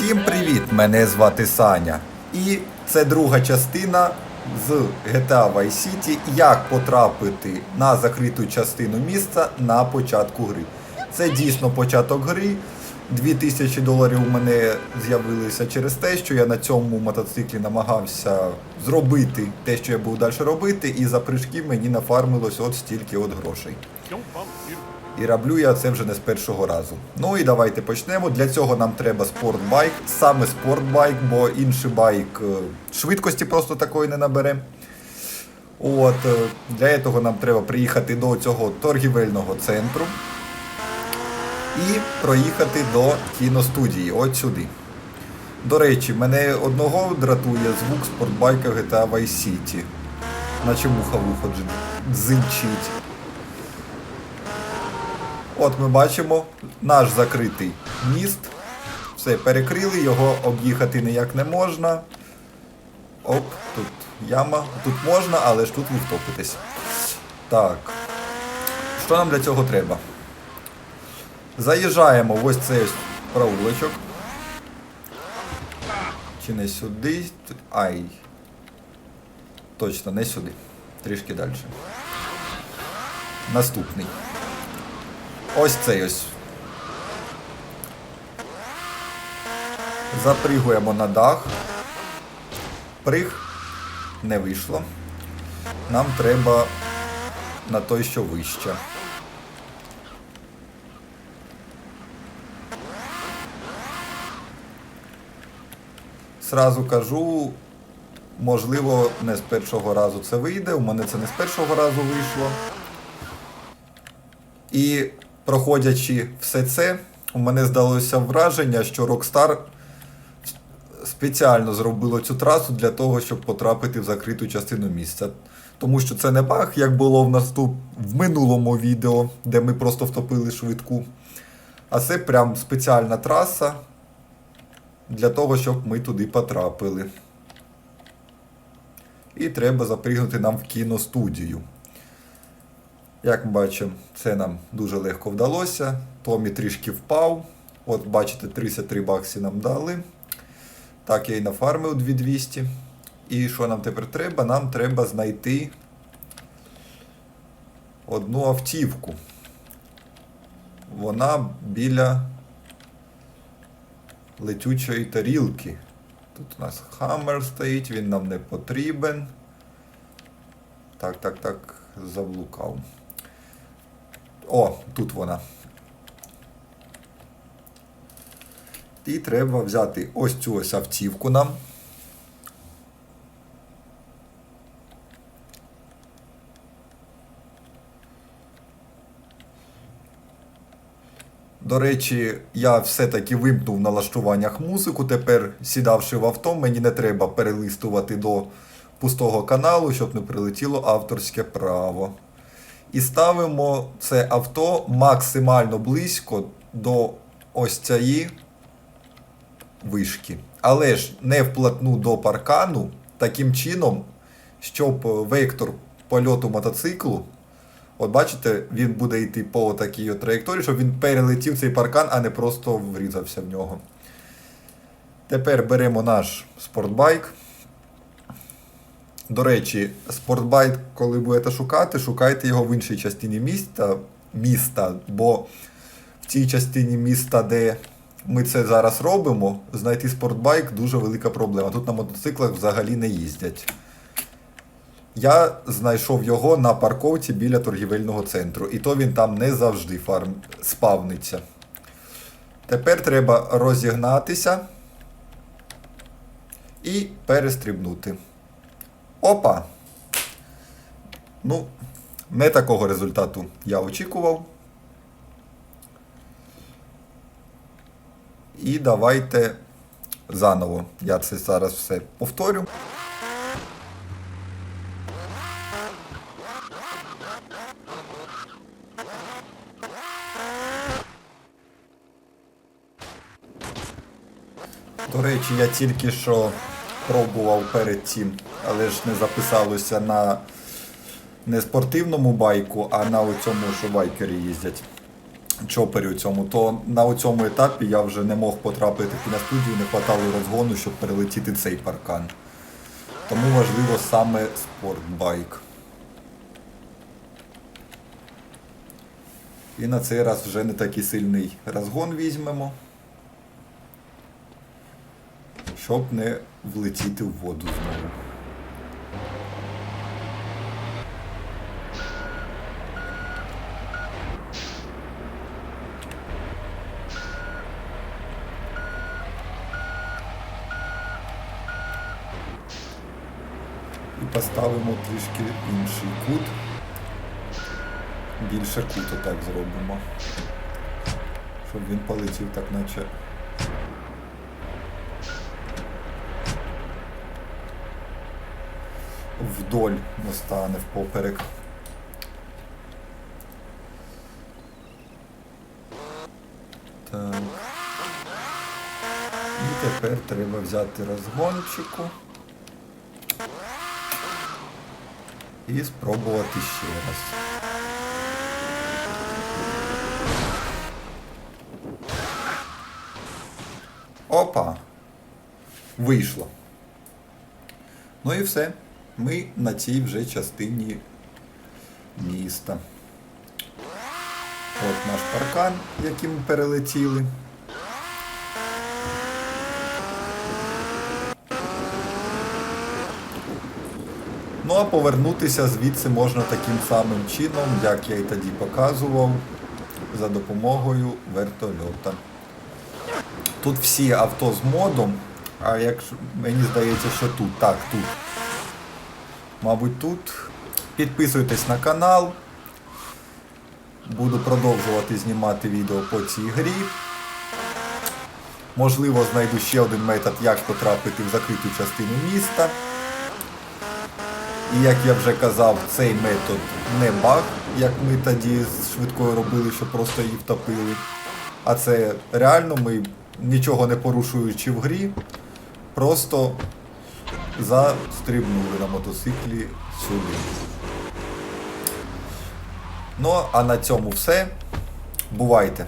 Всім привіт! Мене звати Саня. І це друга частина з GTA Vice City, як потрапити на закриту частину міста на початку гри. Це дійсно початок гри. 2000 доларів у мене з'явилися через те, що я на цьому мотоциклі намагався зробити те, що я буду далі робити, і за прыжки мені нафармилось от стільки от грошей. І роблю я це вже не з першого разу. Ну і давайте почнемо. Для цього нам треба спортбайк, саме спортбайк, бо інший байк е, швидкості просто такої не набере. От, е, для цього нам треба приїхати до цього торгівельного центру і проїхати до кіностудії, от сюди. До речі, мене одного дратує звук спортбайка GTA Vice City. Наче муха вухо дзинчить. От ми бачимо наш закритий міст. Все, перекрили, його об'їхати ніяк не можна. Оп, тут яма. Тут можна, але ж тут ви втопитесь. Так. Що нам для цього треба? Заїжджаємо в ось цей ось проулочок. Чи не сюди? Ай. Точно, не сюди. Трішки далі. Наступний. Ось цей ось. Запригуємо на дах. Приг не вийшло. Нам треба на той, що вище. Сразу кажу, можливо, не з першого разу це вийде. У мене це не з першого разу вийшло. І проходячи все це, у мене здалося враження, що Rockstar спеціально зробило цю трасу для того, щоб потрапити в закриту частину місця. Тому що це не баг, як було в наступ в минулому відео, де ми просто втопили швидку. А це прям спеціальна траса для того, щоб ми туди потрапили. І треба запригнути нам в кіностудію. Як ми бачимо, це нам дуже легко вдалося. Томі трішки впав. От, бачите, 33 бакси нам дали. Так, я і нафармив 2200. І що нам тепер треба? Нам треба знайти одну автівку. Вона біля летючої тарілки. Тут у нас хаммер стоїть, він нам не потрібен. Так, так, так, заблукав. О, тут вона. І треба взяти ось цю ось автівку нам. До речі, я все-таки вимкнув в налаштуваннях музику. Тепер, сідавши в авто, мені не треба перелистувати до пустого каналу, щоб не прилетіло авторське право. І ставимо це авто максимально близько до ось цієї вишки. Але ж не вплотну до паркану, таким чином, щоб вектор польоту мотоциклу, от бачите, він буде йти по такій траєкторії, щоб він перелетів цей паркан, а не просто врізався в нього. Тепер беремо наш спортбайк. До речі, спортбайк, коли будете шукати, шукайте його в іншій частині міста, міста, бо в цій частині міста, де ми це зараз робимо, знайти спортбайк дуже велика проблема. Тут на мотоциклах взагалі не їздять. Я знайшов його на парковці біля торгівельного центру, і то він там не завжди фарм... спавниться. Тепер треба розігнатися і перестрибнути. Опа! Ну, не такого результату я очікував. І давайте заново. Я це зараз все повторю. До речі, я тільки що пробував перед цим, але ж не записалося на не спортивному байку, а на цьому, що байкери їздять. чопері у цьому, то на цьому етапі я вже не мог потрапити на студію, не хватало розгону, щоб перелетіти цей паркан. Тому важливо саме спортбайк. І на цей раз вже не такий сильний розгон візьмемо, щоб не влетіти в воду знову. Поставимо трішки інший кут. Більше кут отак зробимо. Щоб він полетів так наче. Вдоль моста, а не впоперек. Так. І тепер треба взяти розгончику. І спробувати ще раз. Опа! Вийшло. Ну і все. Ми на цій вже частині міста. От наш паркан, який ми перелетіли. Ну а повернутися звідси можна таким самим чином, як я і тоді показував, за допомогою вертольота. Тут всі авто з модом, а як мені здається, що тут, так, тут. Мабуть, тут. Підписуйтесь на канал. Буду продовжувати знімати відео по цій грі. Можливо, знайду ще один метод, як потрапити в закриту частину міста. І як я вже казав, цей метод не баг, як ми тоді з швидкою робили, що просто її втопили. А це реально ми, нічого не порушуючи в грі, просто застрибнули на мотоциклі сюди. Ну, а на цьому все. Бувайте!